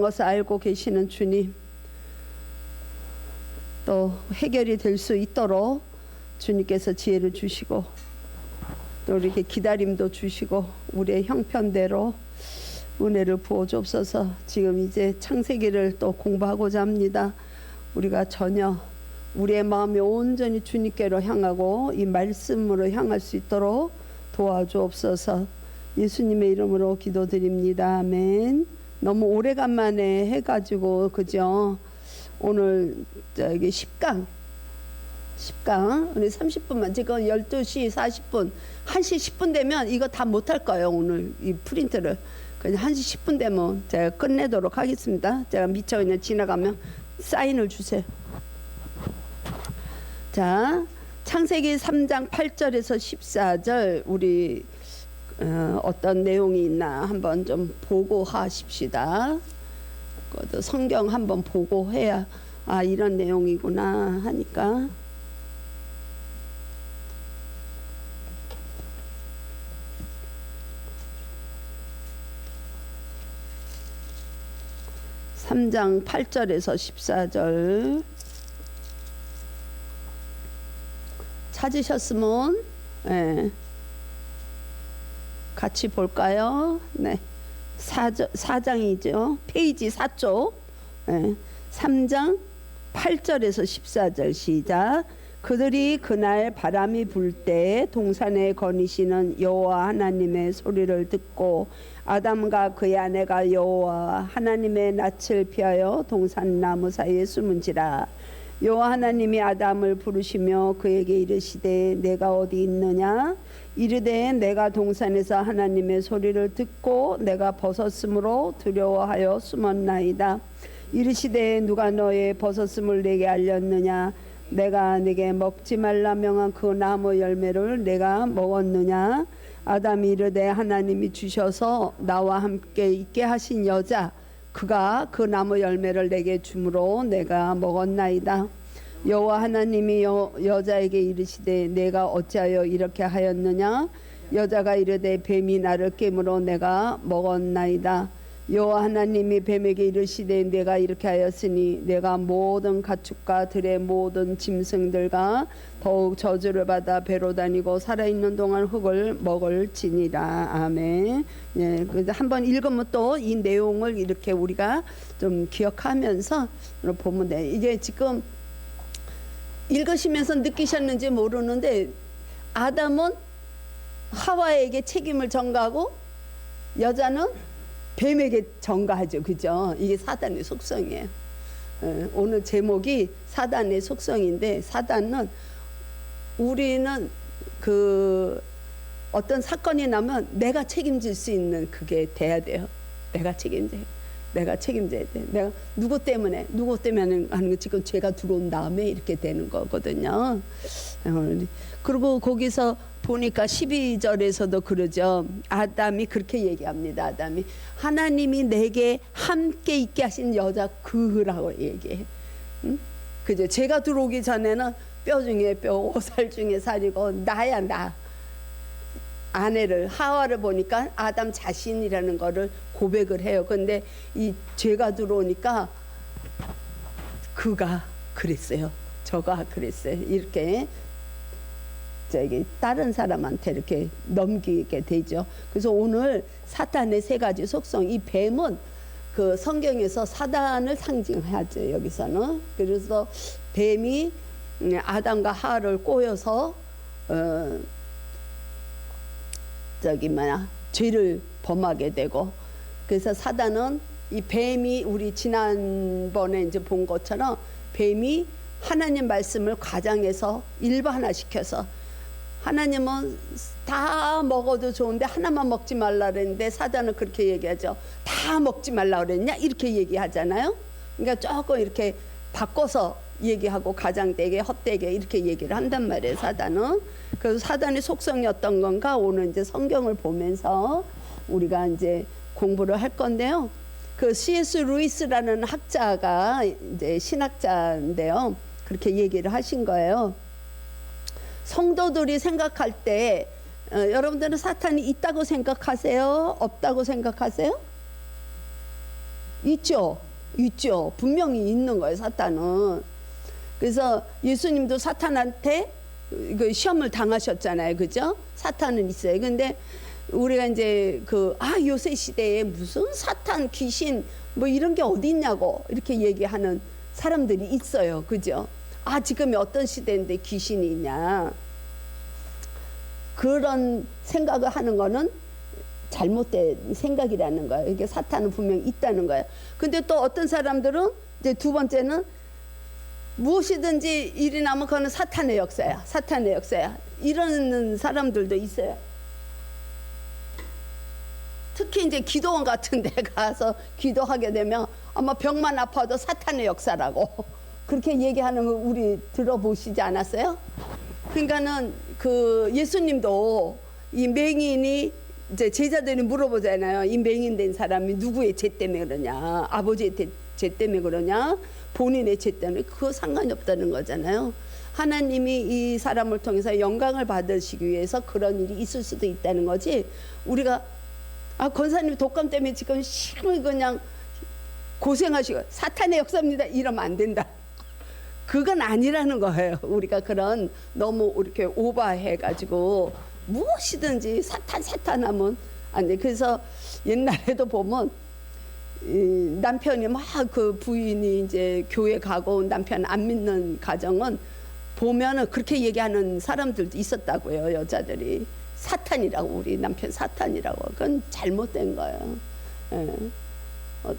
것을 알고 계시는 주님 또 해결이 될 수 있도록 주님께서 지혜를 주시고 또 이렇게 기다림도 주시고 우리의 형편대로 은혜를 부어 주옵소서. 지금 이제 창세기를 또 공부하고자 합니다. 우리가 전혀 우리의 마음이 온전히 주님께로 향하고 이 말씀으로 향할 수 있도록 도와주옵소서. 예수님의 이름으로 기도드립니다. 아멘. 너무 오래간만에 해가지고 그죠? 오늘 저기 10강 10강 우리 30분만 지금 12시 40분 1시 10분 되면 이거 다 못할 거예요 오늘 이 프린트를. 그냥 1시 10분 되면 제가 끝내도록 하겠습니다. 제가 미처 그냥 지나가면 사인을 주세요. 자 창세기 3장 8절에서 14절 우리 어, 어떤 내용이 있나 한번 좀 보고 하십시다. 그것도 성경 한번 보고 해야 아 이런 내용이구나 하니까. 삼장 8절에서 14절. 찾으셨으면 예. 같이 볼까요? 네. 4장, 4장이죠. 페이지 4쪽. 예. 3장 8절에서 14절 시작. 그들이 그날 바람이 불 때 동산에 거니시는 여호와 하나님의 소리를 듣고 아담과 그의 아내가 여호와 하나님의 낯을 피하여 동산 나무 사이에 숨은지라 여호와 하나님이 아담을 부르시며 그에게 이르시되 내가 어디 있느냐? 이르되 내가 동산에서 하나님의 소리를 듣고 내가 벗었으므로 두려워하여 숨었나이다. 이르시되 누가 너의 벗었음을 내게 알렸느냐? 내가 내게 먹지 말라 명한 그 나무 열매를 내가 먹었느냐? 아담이 이르되 하나님이 주셔서 나와 함께 있게 하신 여자 그가 그 나무 열매를 내게 주므로 내가 먹었나이다. 여호와 하나님이 여, 여자에게 이르시되 내가 어찌하여 이렇게 하였느냐? 여자가 이르되 뱀이 나를 깨물어 내가 먹었나이다. 여호와 하나님이 뱀에게 이르시되 내가 이렇게 하였으니 내가 모든 가축과 들의 모든 짐승들과 더욱 저주를 받아 배로 다니고 살아있는 동안 흙을 먹을지니라 아멘. 예, 그래서 한번 읽으면 또 이 내용을 이렇게 우리가 좀 기억하면서 보면 돼. 이게 지금 읽으시면서 느끼셨는지 모르는데 아담은 하와에게 책임을 전가하고 여자는 뱀에게 전가하죠. 그죠? 이게 사단의 속성이에요. 예, 오늘 제목이 사단의 속성인데 사단은 우리는 그 어떤 사건이 나면 내가 책임질 수 있는 그게 돼야 돼요. 내가 책임져야 돼. 내가 책임져야 돼. 내가 누구 때문에 누구 때문에 하는 거 지금 죄가 들어온 다음에 이렇게 되는 거거든요. 어, 그리고 거기서 보니까 12절에서도 그러죠. 아담이 그렇게 얘기합니다. 아담이 하나님이 내게 함께 있게 하신 여자 그라고 얘기해. 응? 그죠? 제가 들어오기 전에는 뼈 중에 뼈, 오살 중에 살이고 나야 나. 아내를 하와를 보니까 아담 자신이라는 거를 고백을 해요. 근데 이 죄가 들어오니까 그가 그랬어요. 저가 그랬어요. 이렇게 저기 다른 사람한테 이렇게 넘기게 되죠. 그래서 오늘 사탄의 세 가지 속성 이 뱀은 그 성경에서 사단을 상징하죠. 여기서는 그래서 뱀이 아담과 하와를 꼬여서 어 저기 뭐야 죄를 범하게 되고 그래서 사단은 이 뱀이 우리 지난번에 이제 본 것처럼 뱀이 하나님 말씀을 과장해서 일반화시켜서 하나님은 다 먹어도 좋은데 하나만 먹지 말라 그랬는데 사단은 그렇게 얘기하죠. 다 먹지 말라 그랬냐? 이렇게 얘기하잖아요. 그러니까 조금 이렇게 바꿔서 얘기하고 가장되게 헛되게 이렇게 얘기를 한단 말이에요. 사단은. 그래서 사단의 속성이 어떤 건가 오늘 이제 성경을 보면서 우리가 이제 공부를 할 건데요. 그 C.S. 루이스라는 학자가 이제 신학자인데요. 그렇게 얘기를 하신 거예요. 성도들이 생각할 때 어, 여러분들은 사탄이 있다고 생각하세요? 없다고 생각하세요? 있죠. 있죠. 분명히 있는 거예요, 사탄은. 그래서 예수님도 사탄한테 그 시험을 당하셨잖아요. 그죠? 사탄은 있어요. 근데 우리가 이제 그, 아, 요새 시대에 무슨 사탄, 귀신, 뭐 이런 게 어디 있냐고 이렇게 얘기하는 사람들이 있어요. 그죠? 아, 지금이 어떤 시대인데 귀신이 있냐. 그런 생각을 하는 거는 잘못된 생각이라는 거예요. 이게 사탄은 분명히 있다는 거예요. 근데 또 어떤 사람들은 이제 두 번째는 무엇이든지 일이 나면 그거는 사탄의 역사야. 사탄의 역사야. 이러는 사람들도 있어요. 특히 이제 기도원 같은 데 가서 기도하게 되면 아마 병만 아파도 사탄의 역사라고 그렇게 얘기하는 거 우리 들어보시지 않았어요? 그러니까는 그 예수님도 이 맹인이 이제 제자들이 물어보잖아요. 이 맹인 된 사람이 누구의 죄 때문에 그러냐? 아버지의 죄- 죄 때문에 그러냐? 본인의 죄 때문에 그거 상관이 없다는 거잖아요. 하나님이 이 사람을 통해서 영광을 받으시기 위해서 그런 일이 있을 수도 있다는 거지. 우리가 아 권사님 독감 때문에 지금 심히 그냥 고생하시고 사탄의 역사입니다. 이러면 안 된다. 그건 아니라는 거예요. 우리가 그런 너무 이렇게 오버해가지고 무엇이든지 사탄 사탄 하면 안 돼. 그래서 옛날에도 보면 이 남편이 막 그 부인이 이제 교회 가고 남편 안 믿는 가정은 보면은 그렇게 얘기하는 사람들도 있었다고요. 여자들이 사탄이라고 우리 남편 사탄이라고 그건 잘못된 거예요. 예. 어,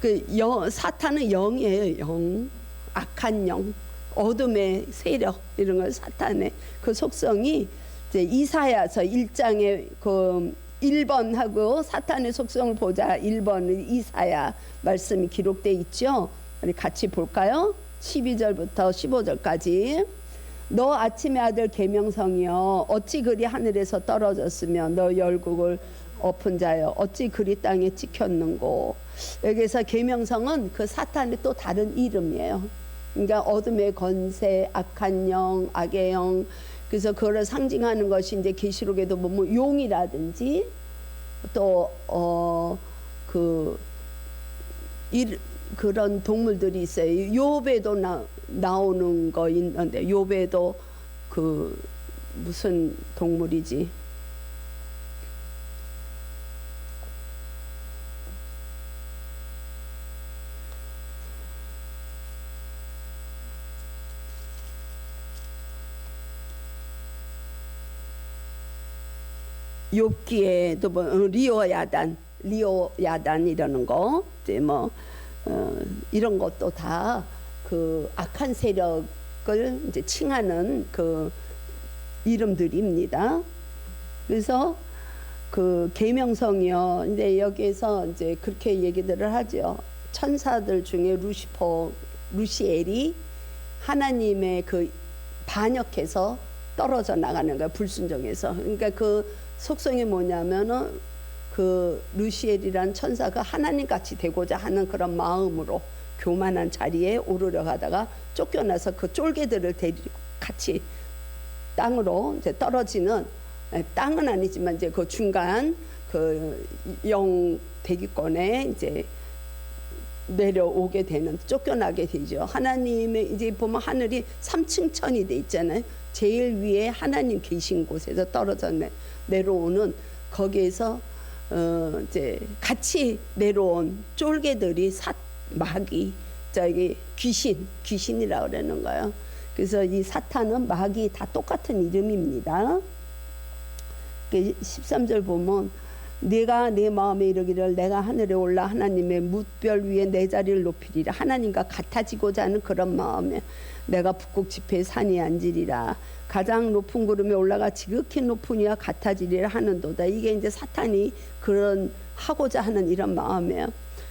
그 영, 사탄은 영이에요. 영, 악한 영, 어둠의 세력 이런 걸 사탄의 그 속성이 이제 이사야서 1장에 그 1번하고 사탄의 속성을 보자 1번 이사야 말씀이 기록돼 있죠. 우리 같이 볼까요? 12절부터 15절까지 너 아침의 아들 계명성이여 어찌 그리 하늘에서 떨어졌으며 너 열국을 엎은 자여 어찌 그리 땅에 찍혔는고 여기서 계명성은 그 사탄의 또 다른 이름이에요. 그러니까 어둠의 권세, 악한 영, 악의 영 그래서 그거를 상징하는 것이 이제 계시록에도 보면 용이라든지 또어그 그런 동물들이 있어요. 욥에도 나, 나오는 거 있는데 욥에도 그 무슨 동물이지? 욥기에도 뭐 어, 리오 야단, 리오 야단 이러는 거 이제 뭐 어, 이런 것도 다 그 악한 세력을 이제 칭하는 그 이름들입니다. 그래서 그 계명성이요. 근데 여기에서 이제 그렇게 얘기들을 하죠. 천사들 중에 루시퍼, 루시엘이 하나님의 그 반역해서 떨어져 나가는 거야 불순종해서. 그러니까 그 속성이 뭐냐면은 그 루시엘이란 천사가 하나님 같이 되고자 하는 그런 마음으로 교만한 자리에 오르려 가다가 쫓겨나서 그 쫄개들을 데리고 같이 땅으로 이제 떨어지는 에, 땅은 아니지만 이제 그 중간 그 영 대기권에 이제 내려오게 되는 쫓겨나게 되죠. 하나님의 이제 보면 하늘이 삼층천이 돼 있잖아요. 제일 위에 하나님 계신 곳에서 떨어져 내, 내려오는 거기에서 어 이제 같이 내려온 쫄개들이 사 마귀 저기 귀신 귀신이라고 그러는 거예요. 그래서 이 사탄은 마귀 다 똑같은 이름입니다. 13절 보면 내가 내 마음에 이르기를 내가 하늘에 올라 하나님의 뭇별 위에 내 자리를 높이리라. 하나님과 같아지고자 하는 그런 마음에 내가 북극 지폐 산이 앉으리라. 가장 높은 구름에 올라가 지극히 높은 이와 같아지리라 하는도다. 이게 이제 사탄이 그런 하고자 하는 이런 마음이에요.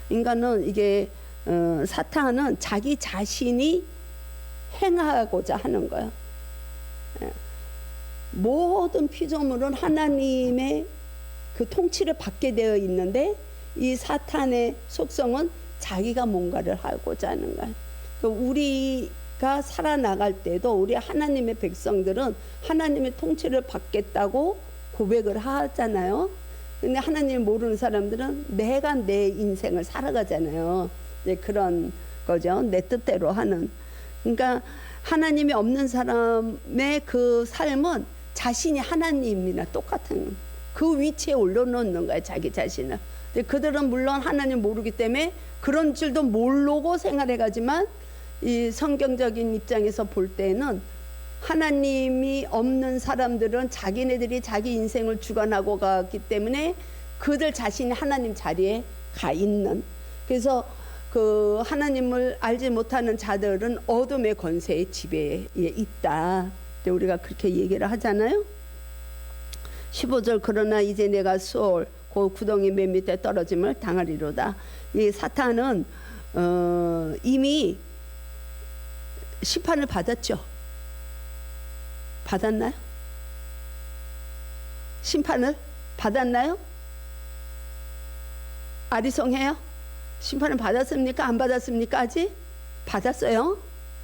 인간은 이게 어, 사탄은 자기 자신이 행하고자 하는 거예요. 예. 모든 피조물은 하나님의 그 통치를 받게 되어 있는데 이 사탄의 속성은 자기가 뭔가를 하고자 하는 거예요. 그 우리가 살아나갈 때도 우리 하나님의 백성들은 하나님의 통치를 받겠다고 고백을 하잖아요. 근데 하나님 모르는 사람들은 내가 내 인생을 살아가잖아요. 이제 그런 거죠. 내 뜻대로 하는. 그러니까 하나님이 없는 사람의 그 삶은 자신이 하나님이나 똑같은 그 위치에 올려놓는 거예요. 자기 자신을. 근데 그들은 물론 하나님 모르기 때문에 그런 줄도 모르고 생활해가지만 이 성경적인 입장에서 볼 때는 하나님이 없는 사람들은 자기네들이 자기 인생을 주관하고 가기 때문에 그들 자신이 하나님 자리에 가 있는 그래서 그 하나님을 알지 못하는 자들은 어둠의 권세의 지배에 있다. 우리가 그렇게 얘기를 하잖아요. 15절 그러나 이제 내가 수월 그 구덩이 맨 밑에 떨어짐을 당하리로다. 이 사탄은 어, 이미 심판을 받았죠. 받았나요? 심판을 받았나요? 아리송해요? 심판을 받았습니까? 안 받았습니까? 아직? 받았어요.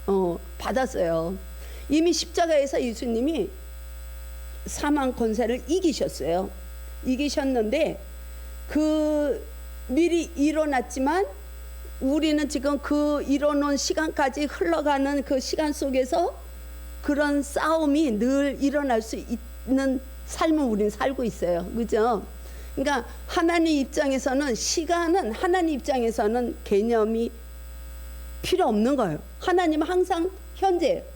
어, 받았어요. 이미 십자가에서 예수님이 사망 권세를 이기셨어요. 이기셨는데 그 미리 일어났지만 우리는 지금 그 일어놓은 시간까지 흘러가는 그 시간 속에서 그런 싸움이 늘 일어날 수 있는 삶을 우리는 살고 있어요. 그죠? 그러니까 하나님 입장에서는 시간은 하나님 입장에서는 개념이 필요 없는 거예요. 하나님은 항상 현재예요.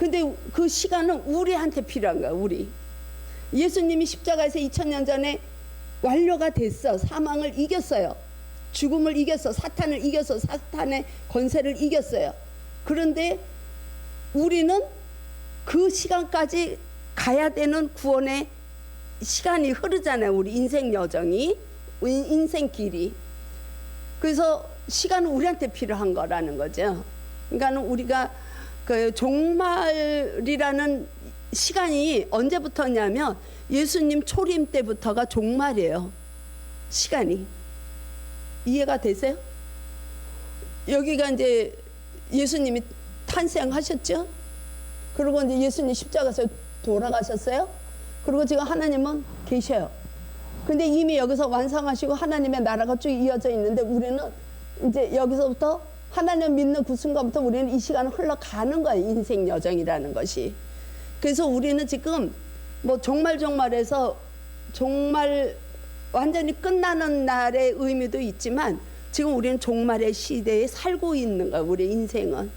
근데 그 시간은 우리한테 필요한 거야, 우리. 예수님이 십자가에서 2000년 전에 완료가 됐어. 사망을 이겼어요. 죽음을 이겼어. 사탄을 이겼어. 사탄의 권세를 이겼어요. 그런데 우리는 그 시간까지 가야 되는 구원의 시간이 흐르잖아요. 우리 인생 여정이, 인생 길이. 그래서 시간은 우리한테 필요한 거라는 거죠. 그러니까 우리가 그 종말이라는 시간이 언제부터냐면 예수님 초림 때부터가 종말이에요. 시간이. 이해가 되세요? 여기가 이제 예수님이 탄생하셨죠? 그리고 이제 예수님 십자가에서 돌아가셨어요? 그리고 지금 하나님은 계셔요. 근데 이미 여기서 완성하시고 하나님의 나라가 쭉 이어져 있는데 우리는 이제 여기서부터 하나님 믿는 그 순간부터 우리는 이 시간을 흘러가는 거예요. 인생 여정이라는 것이. 그래서 우리는 지금 뭐 정말 정말에서 정말 완전히 끝나는 날의 의미도 있지만 지금 우리는 종말의 시대에 살고 있는 거예요. 우리 인생은.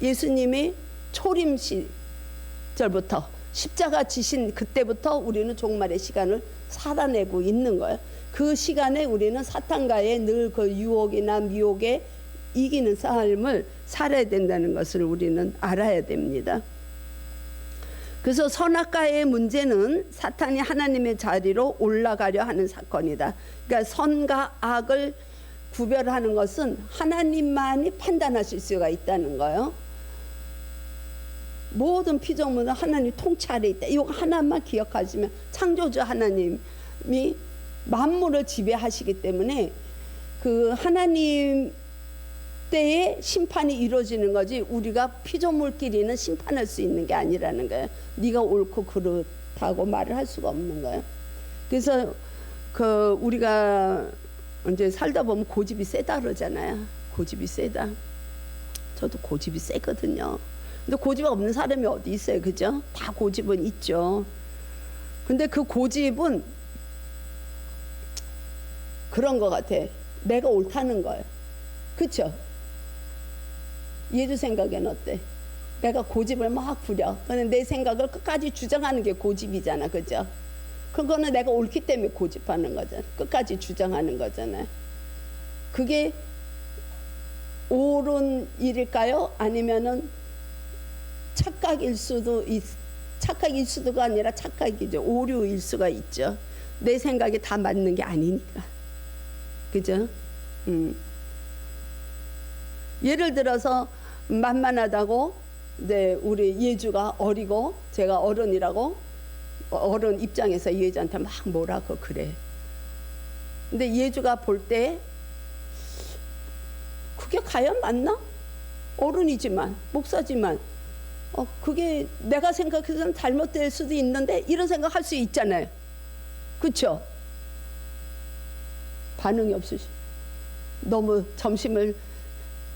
예수님이 초림 시절부터 십자가 지신 그때부터 우리는 종말의 시간을 살아내고 있는 거예요. 그 시간에 우리는 사탄과의 늘 그 유혹이나 미혹에 이기는 삶을 살아야 된다는 것을 우리는 알아야 됩니다. 그래서 선악과의 문제는 사탄이 하나님의 자리로 올라가려 하는 사건이다. 그러니까 선과 악을 구별하는 것은 하나님만이 판단하실 수가 있다는 거예요. 모든 피조물은 하나님 통찰에 있다. 이거 하나만 기억하시면 창조주 하나님이 만물을 지배하시기 때문에 그 하나님 때에 심판이 이루어지는 거지 우리가 피조물끼리는 심판할 수 있는 게 아니라는 거예요. 네가 옳고 그렇다고 말을 할 수가 없는 거예요. 그래서 그 우리가 이제 살다 보면 고집이 세다 그러잖아요. 고집이 세다. 저도 고집이 세거든요. 근데 고집 없는 사람이 어디 있어요, 그죠? 다 고집은 있죠. 근데 그 고집은 그런 것 같아. 내가 옳다는 거예요. 그쵸? 예주 생각엔 어때? 내가 고집을 막 부려. 근데 내 생각을 끝까지 주장하는 게 고집이잖아. 그죠? 그거는 내가 옳기 때문에 고집하는 거잖아. 끝까지 주장하는 거잖아요. 그게 옳은 일일까요? 아니면은 착각일 수도 있, 착각일 수도가 아니라 착각이죠. 오류일 수가 있죠. 내 생각이 다 맞는 게 아니니까. 그죠? 음. 예를 들어서 만만하다고 네, 우리 예주가 어리고 제가 어른이라고 어른 입장에서 예주한테 막 뭐라고 그래. 근데 예주가 볼 때 그게 과연 맞나? 어른이지만 목사지만 어 그게 내가 생각해서는 잘못될 수도 있는데 이런 생각할 수 있잖아요. 그렇죠? 반응이 없으시. 너무 점심을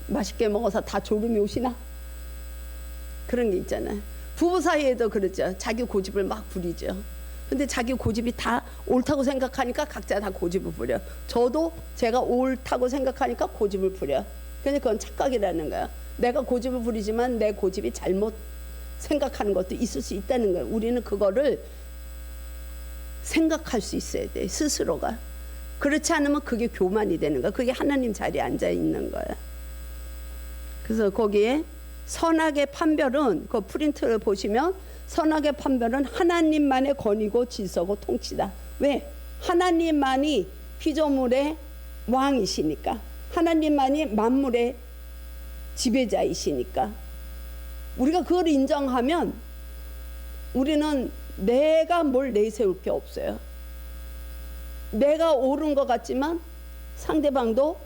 맛있게 먹어서 다 졸음이 오시나? 그런 게 있잖아요. 부부 사이에도 그러죠. 자기 고집을 막 부리죠. 근데 자기 고집이 다 옳다고 생각하니까 각자 다 고집을 부려. 저도 제가 옳다고 생각하니까 고집을 부려. 근데 그건 착각이라는 거야. 내가 고집을 부리지만 내 고집이 잘못 생각하는 것도 있을 수 있다는 거야. 우리는 그거를 생각할 수 있어야 돼. 스스로가. 그렇지 않으면 그게 교만이 되는 거야. 그게 하나님 자리에 앉아 있는 거야. 그래서 거기에 선악의 판별은 그 프린트를 보시면 선악의 판별은 하나님만의 권위고 질서고 통치다. 왜? 하나님만이 피조물의 왕이시니까. 하나님만이 만물의 지배자이시니까. 우리가 그걸 인정하면 우리는 내가 뭘 내세울 게 없어요. 내가 옳은 것 같지만 상대방도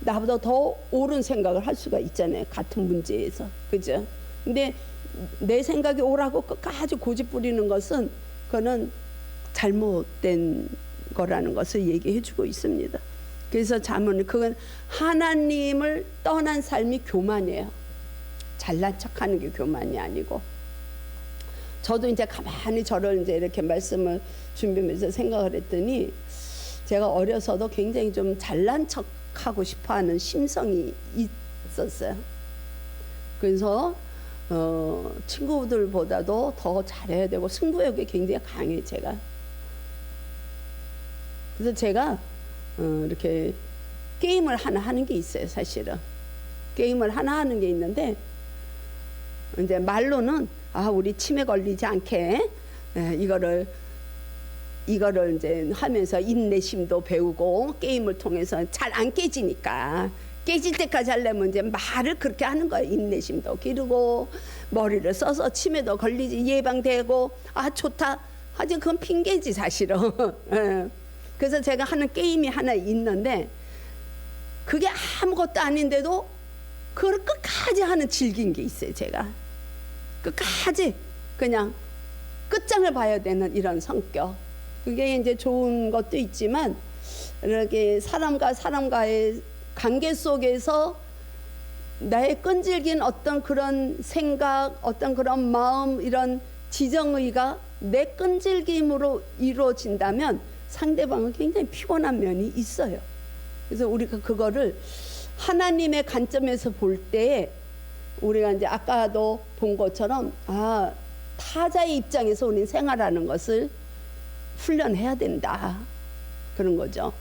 나보다 더 옳은 생각을 할 수가 있잖아요. 같은 문제에서. 그죠? 근데 내 생각이 옳라고 끝까지 고집 부리는 것은 그거는 잘못된 거라는 것을 얘기해 주고 있습니다. 그래서 자문 그건 하나님을 떠난 삶이 교만이에요. 잘난 척하는 게 교만이 아니고 저도 이제 가만히 저를 이제 이렇게 말씀을 준비하면서 생각을 했더니 제가 어려서도 굉장히 좀 잘난 척 하고 싶어 하는 심성이 있었어요. 그래서 어, 친구들보다도 더 잘해야 되고 승부욕이 굉장히 강해 제가. 그래서 제가 어, 이렇게 게임을 하나 하는 게 있어요 사실은. 게임을 하나 하는 게 있는데 이제 말로는 아 우리 치매 걸리지 않게 에, 이거를 이거를 이제 하면서 인내심도 배우고 게임을 통해서 잘 안 깨지니까 깨질 때까지 하려면 이제 말을 그렇게 하는 거예요. 인내심도 기르고 머리를 써서 치매도 걸리지 예방되고 아 좋다. 하지만 그건 핑계지 사실은. 예. 그래서 제가 하는 게임이 하나 있는데 그게 아무것도 아닌데도 그걸 끝까지 하는 즐긴 게 있어요. 제가 끝까지 그냥 끝장을 봐야 되는 이런 성격. 그게 이제 좋은 것도 있지만 이렇게 사람과 사람과의 관계 속에서 나의 끈질긴 어떤 그런 생각, 어떤 그런 마음, 이런 지정의가 내 끈질김으로 이루어진다면 상대방은 굉장히 피곤한 면이 있어요. 그래서 우리가 그거를 하나님의 관점에서 볼때 우리가 이제 아까도 본 것처럼 아 타자의 입장에서 우리는 생활하는 것을 훈련해야 된다 그런 거죠.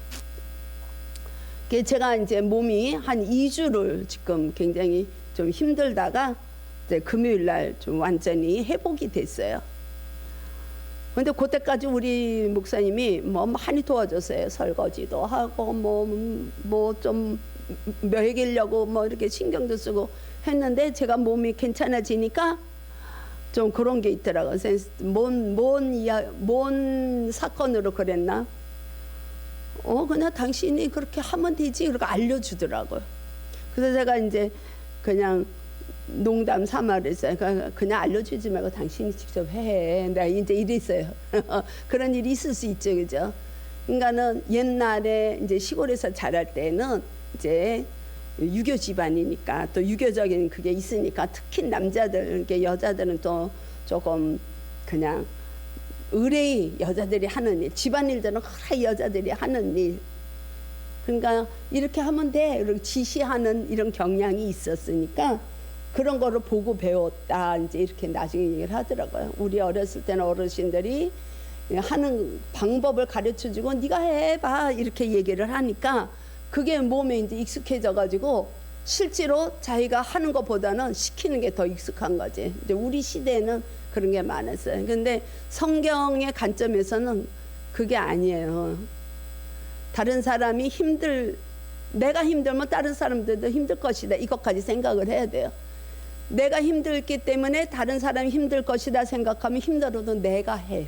제가 이제 몸이 한 2주를 지금 굉장히 좀 힘들다가 이제 금요일 날 좀 완전히 회복이 됐어요. 근데 그때까지 우리 목사님이 뭐 많이 도와줬어요. 설거지도 하고 뭐 뭐좀 먹이려고 뭐 이렇게 신경도 쓰고 했는데 제가 몸이 괜찮아지니까 좀 그런 게 있더라고요. 뭔, 뭔, 이야, 뭔 사건으로 그랬나? 어, 그냥 당신이 그렇게 하면 되지. 그러고 알려주더라고요. 그래서 제가 이제 그냥 농담 삼아랬어요. 그러니까 그냥 알려주지 말고 당신이 직접 해. 내가 이제 이랬어요. 그런 일이 있을 수 있죠. 그죠? 그러니까는 옛날에 이제 시골에서 자랄 때는 이제 유교 집안이니까 또 유교적인 그게 있으니까 특히 남자들, 이렇게 여자들은 또 조금 그냥 의뢰의 여자들이 하는 일, 집안일들은 그래 여자들이 하는 일. 그러니까 이렇게 하면 돼. 이렇게 지시하는 이런 경향이 있었으니까 그런 거를 보고 배웠다. 이제 이렇게 나중에 얘기를 하더라고요. 우리 어렸을 때는 어르신들이 하는 방법을 가르쳐 주고 네가 해봐. 이렇게 얘기를 하니까 그게 몸에 이제 익숙해져 가지고 실제로 자기가 하는 것보다는 시키는 게 더 익숙한 거지. 이제 우리 시대에는 그런 게 많았어요. 근데 성경의 관점에서는 그게 아니에요. 다른 사람이 힘들 내가 힘들면 다른 사람들도 힘들 것이다. 이것까지 생각을 해야 돼요. 내가 힘들기 때문에 다른 사람이 힘들 것이다 생각하면 힘들어도 내가 해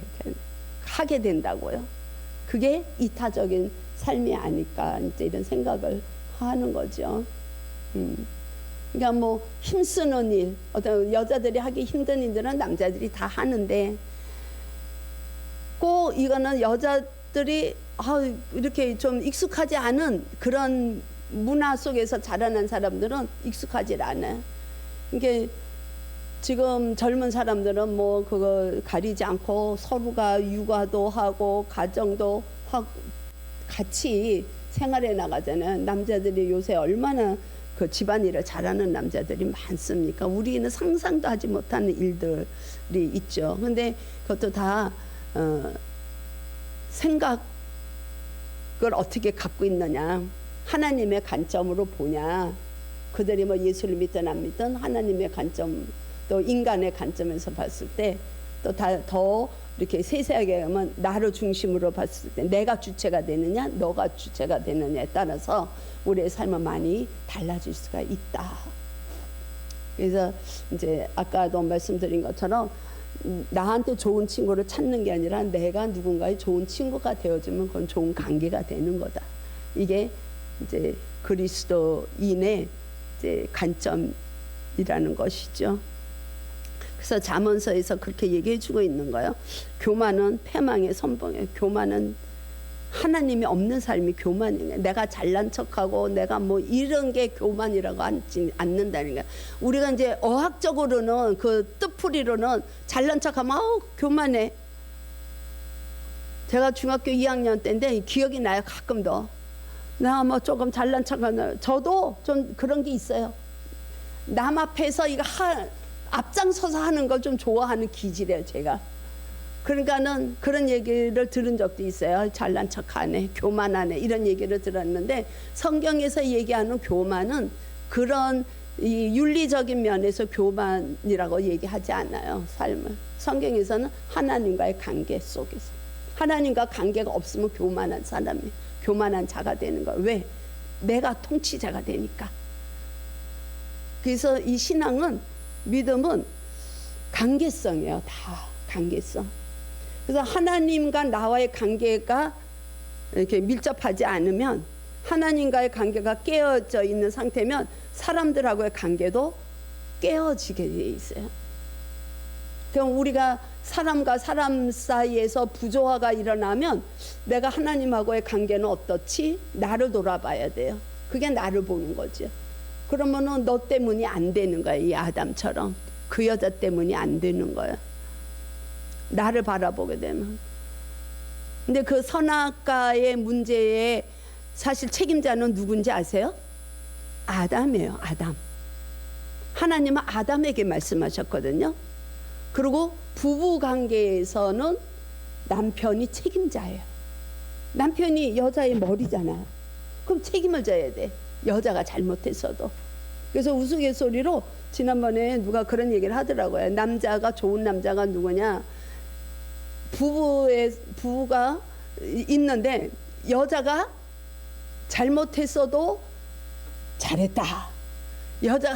하게 된다고요. 그게 이타적인 삶이 아닐까 이제 이런 생각을 하는 거죠. 음. 그러니까 뭐 힘쓰는 일, 어떤 여자들이 하기 힘든 일들은 남자들이 다 하는데 꼭 이거는 여자들이 아, 이렇게 좀 익숙하지 않은 그런 문화 속에서 자라난 사람들은 익숙하지 않아요. 이게 지금 젊은 사람들은 뭐 그거 가리지 않고 서로가 육아도 하고 가정도 하고 같이 생활해 나가잖아요. 남자들이 요새 얼마나 그 집안일을 잘하는 남자들이 많습니까? 우리는 상상도 하지 못하는 일들이 있죠. 근데 그것도 다 어, 생각을 어떻게 갖고 있느냐, 하나님의 관점으로 보냐. 그들이 뭐 예수를 믿든 안 믿든 하나님의 관점 또 인간의 관점에서 봤을 때 또 다 더 이렇게 세세하게 하면 나를 중심으로 봤을 때 내가 주체가 되느냐 너가 주체가 되느냐에 따라서 우리의 삶은 많이 달라질 수가 있다. 그래서 이제 아까도 말씀드린 것처럼 음, 나한테 좋은 친구를 찾는 게 아니라 내가 누군가의 좋은 친구가 되어주면 그건 좋은 관계가 되는 거다. 이게 이제 그리스도인의 이제 관점이라는 것이죠. 그래서 잠언서에서 그렇게 얘기해 주고 있는 거예요. 교만은 패망의 선봉이에요. 교만은 하나님이 없는 삶이 교만이에요. 내가 잘난 척하고 내가 뭐 이런 게 교만이라고 앉지 않는다는 거야. 우리가 이제 어학적으로는 그 뜻풀이로는 잘난 척하면 아우 교만해. 제가 중학교 2학년 때인데 기억이 나요 가끔 더. 나 뭐 조금 잘난 척하는 저도 좀 그런 게 있어요. 남 앞에서 이거 하, 앞장서서 하는 걸 좀 좋아하는 기질이에요, 제가. 그러니까는 그런 얘기를 들은 적도 있어요. 잘난 척하네, 교만하네 이런 얘기를 들었는데 성경에서 얘기하는 교만은 그런 이 윤리적인 면에서 교만이라고 얘기하지 않아요. 삶을 성경에서는 하나님과의 관계 속에서 하나님과 관계가 없으면 교만한 사람이 교만한 자가 되는 거예요. 왜? 내가 통치자가 되니까. 그래서 이 신앙은 믿음은 관계성이에요. 다 관계성. 그래서 하나님과 나와의 관계가 이렇게 밀접하지 않으면 하나님과의 관계가 깨어져 있는 상태면 사람들하고의 관계도 깨어지게 돼 있어요. 그럼 우리가 사람과 사람 사이에서 부조화가 일어나면 내가 하나님하고의 관계는 어떻지? 나를 돌아봐야 돼요. 그게 나를 보는 거죠. 그러면은 너 때문이 안 되는 거야, 이 아담처럼. 그 여자 때문이 안 되는 거야. 나를 바라보게 되면. 근데 그 선악과의 문제에 사실 책임자는 누군지 아세요? 아담이에요, 아담. 하나님은 아담에게 말씀하셨거든요. 그리고 부부 관계에서는 남편이 책임자예요. 남편이 여자의 머리잖아요. 그럼 책임을 져야 돼. 여자가 잘못했어도. 그래서 우스갯소리로 지난번에 누가 그런 얘기를 하더라고요. 남자가 좋은 남자가 누구냐? 부부의 부부가 있는데 여자가 잘못했어도 잘했다. 여자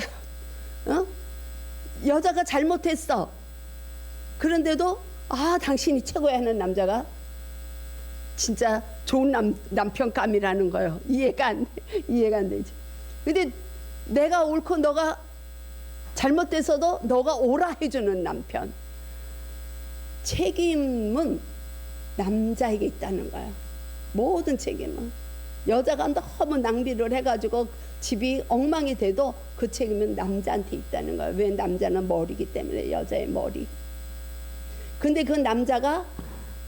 어? 여자가 잘못했어. 그런데도 아 당신이 최고야 하는 남자가 진짜 좋은 남, 남편감이라는 거예요. 이해가 안 돼. 이해가 안 되지. 근데 내가 옳고 너가 잘못돼서도 너가 오라 해주는 남편. 책임은 남자에게 있다는 거야. 모든 책임은. 여자가 너무 낭비를 해가지고 집이 엉망이 돼도 그 책임은 남자한테 있다는 거야. 왜 남자는 머리기 때문에 여자의 머리. 근데 그 남자가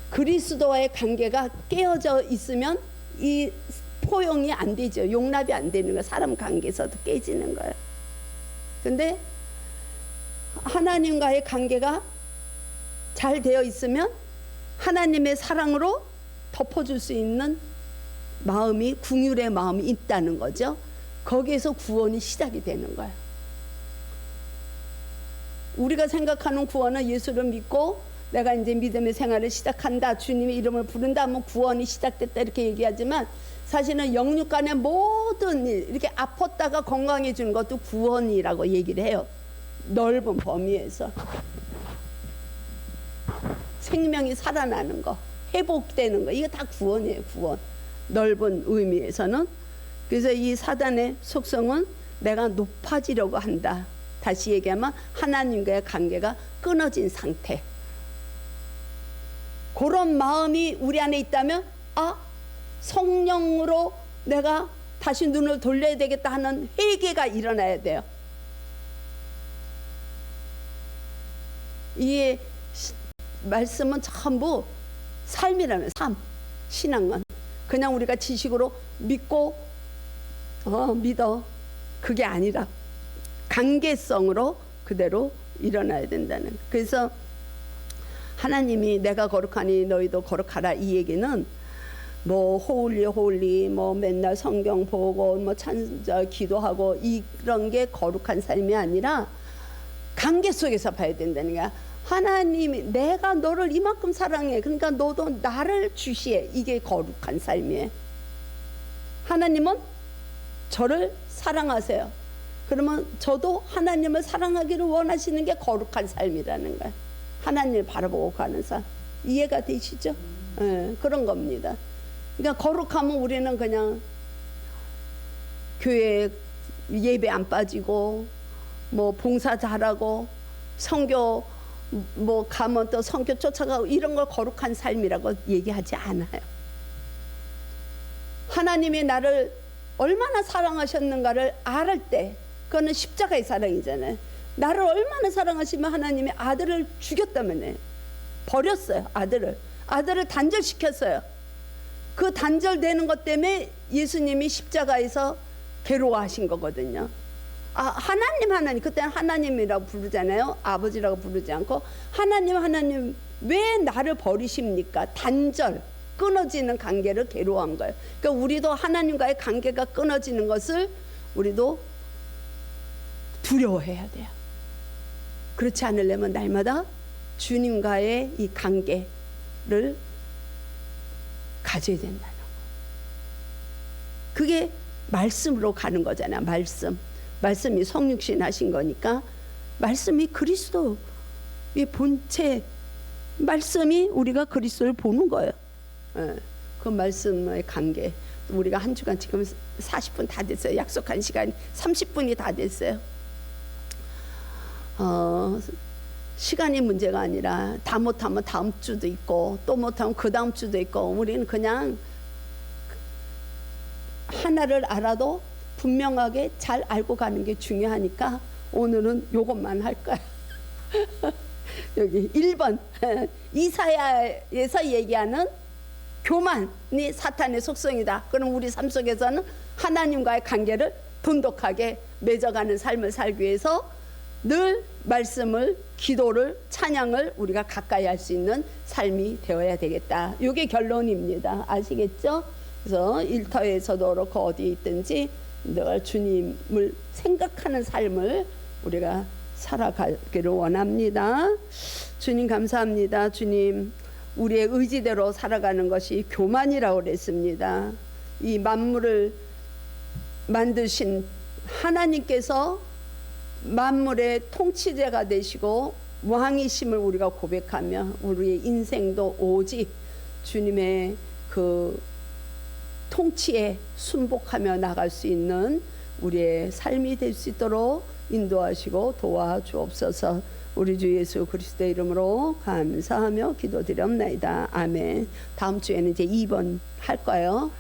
그리스도와의 관계가 깨어져 있으면 이 포용이 안 되죠. 용납이 안 되는 거예요. 사람 관계에서도 깨지는 거예요. 근데 하나님과의 관계가 잘 되어 있으면 하나님의 사랑으로 덮어줄 수 있는 마음이 궁율의 마음이 있다는 거죠. 거기에서 구원이 시작이 되는 거예요. 우리가 생각하는 구원은 예수를 믿고 내가 이제 믿음의 생활을 시작한다. 주님의 이름을 부른다 하면 구원이 시작됐다 이렇게 얘기하지만 사실은 영육 간의 모든 일 이렇게 아팠다가 건강해지는 것도 구원이라고 얘기를 해요. 넓은 범위에서 생명이 살아나는 거, 회복되는 거 이거 다 구원이에요. 구원. 넓은 의미에서는 그래서 이 사단의 속성은 내가 높아지려고 한다. 다시 얘기하면 하나님과의 관계가 끊어진 상태. 그런 마음이 우리 안에 있다면 아 성령으로 내가 다시 눈을 돌려야 되겠다 하는 회개가 일어나야 돼요. 이 시- 말씀은 전부 삶이라면 삶, 신앙은 그냥 우리가 지식으로 믿고 어, 믿어 그게 아니라 관계성으로 그대로 일어나야 된다는. 그래서 하나님이 내가 거룩하니 너희도 거룩하라 이 얘기는 뭐 호울리 호울리 뭐 맨날 성경 보고 뭐 찬자 기도하고 이런 게 거룩한 삶이 아니라 관계 속에서 봐야 된다는 거야. 하나님이 내가 너를 이만큼 사랑해. 그러니까 너도 나를 주시해. 이게 거룩한 삶이에요. 하나님은 저를 사랑하세요. 그러면 저도 하나님을 사랑하기를 원하시는 게 거룩한 삶이라는 거예요. 하나님을 바라보고 가는 삶. 이해가 되시죠? 예, 그런 겁니다. 그러니까 거룩하면 우리는 그냥 교회 예배 안 빠지고 뭐 봉사 잘하고 성교 뭐 가면 또 성교 쫓아가고 이런 걸 거룩한 삶이라고 얘기하지 않아요. 하나님이 나를 얼마나 사랑하셨는가를 알을 때 그거는 십자가의 사랑이잖아요. 나를 얼마나 사랑하시면 하나님이 아들을 죽였다면에 버렸어요. 아들을 아들을 단절시켰어요. 그 단절되는 것 때문에 예수님이 십자가에서 괴로워하신 거거든요. 아, 하나님 하나님 그때는 하나님이라고 부르잖아요. 아버지라고 부르지 않고 하나님 하나님 왜 나를 버리십니까? 단절 끊어지는 관계를 괴로워한 거예요. 그러니까 우리도 하나님과의 관계가 끊어지는 것을 우리도 두려워해야 돼요. 그렇지 않으려면 날마다 주님과의 이 관계를 가져야 된다는 거. 그게 말씀으로 가는 거잖아. 말씀. 말씀이 성육신 하신 거니까 말씀이 그리스도의 본체 말씀이 우리가 그리스도를 보는 거예요. 예, 그 말씀의 관계. 우리가 한 주간 지금 40분 다 됐어요. 약속한 시간 30분이 다 됐어요. 어, 시간이 문제가 아니라 다 못하면 다음 주도 있고 또 못하면 그 다음 주도 있고 우리는 그냥 하나를 알아도 분명하게 잘 알고 가는 게 중요하니까 오늘은 요것만 할 거야. 여기 1번 이사야에서 얘기하는 교만이 사탄의 속성이다. 그럼 우리 삶 속에서는 하나님과의 관계를 돈독하게 맺어가는 삶을 살기 위해서 늘 말씀을 기도를 찬양을 우리가 가까이 할 수 있는 삶이 되어야 되겠다. 이게 결론입니다. 아시겠죠? 그래서 일터에서도 그렇고 어디 있든지 늘 주님을 생각하는 삶을 우리가 살아가기를 원합니다. 주님 감사합니다. 주님 우리의 의지대로 살아가는 것이 교만이라고 그랬습니다. 이 만물을 만드신 하나님께서 만물의 통치자가 되시고 왕이심을 우리가 고백하며 우리의 인생도 오직 주님의 그 통치에 순복하며 나갈 수 있는 우리의 삶이 될 수 있도록 인도하시고 도와주옵소서. 우리 주 예수 그리스도의 이름으로 감사하며 기도드렸나이다. 아멘. 다음 주에는 이제 2번 할 거예요.